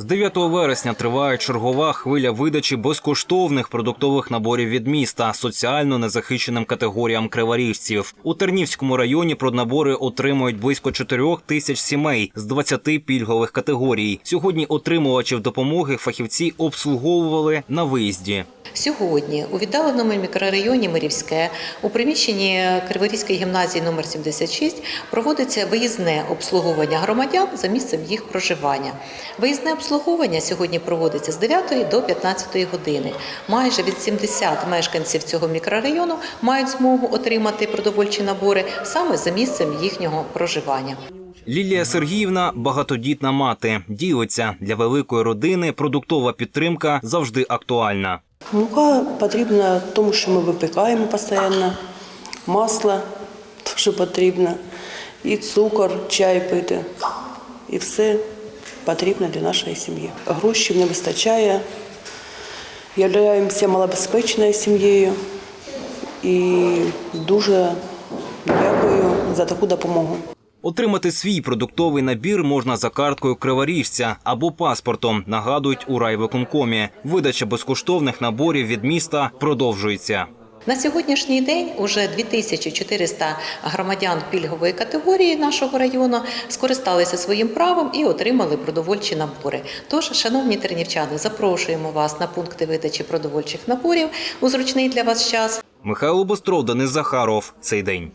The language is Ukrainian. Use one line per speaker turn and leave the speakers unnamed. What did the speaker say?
З 9 вересня триває чергова хвиля видачі безкоштовних продуктових наборів від міста соціально незахищеним категоріям криворіжців. У Тернівському районі проднабори отримують близько 4 тисяч сімей з 20 пільгових категорій. Сьогодні отримувачів допомоги фахівці обслуговували на виїзді.
Сьогодні у віддаленому мікрорайоні Мирівське у приміщенні Криворізької гімназії номер 76 проводиться виїзне обслуговування громадян за місцем їх проживання. Виїзне обслуговування сьогодні проводиться з 9 до 15 години. Майже від 70 мешканців цього мікрорайону мають змогу отримати продовольчі набори саме за місцем їхнього проживання.
Лілія Сергіївна багатодітна мати. Ділиться для великої родини продуктова підтримка завжди актуальна.
Мука потрібна тому, що ми випікаємо постійно, масло теж потрібно, і цукор, чай пити. І все потрібно для нашої сім'ї. Грошей не вистачає. Являємося малобезпечною сім'єю і дуже дякую за таку допомогу.
Отримати свій продуктовий набір можна за карткою криворіжця або паспортом. Нагадують у райвиконкомі. Видача безкоштовних наборів від міста продовжується.
На сьогоднішній день уже 2400 громадян пільгової категорії нашого району скористалися своїм правом і отримали продовольчі набори. Тож, шановні тернівчани, запрошуємо вас на пункти видачі продовольчих наборів у зручний для вас час.
Михайло Бостров, Денис Захаров. Цей день.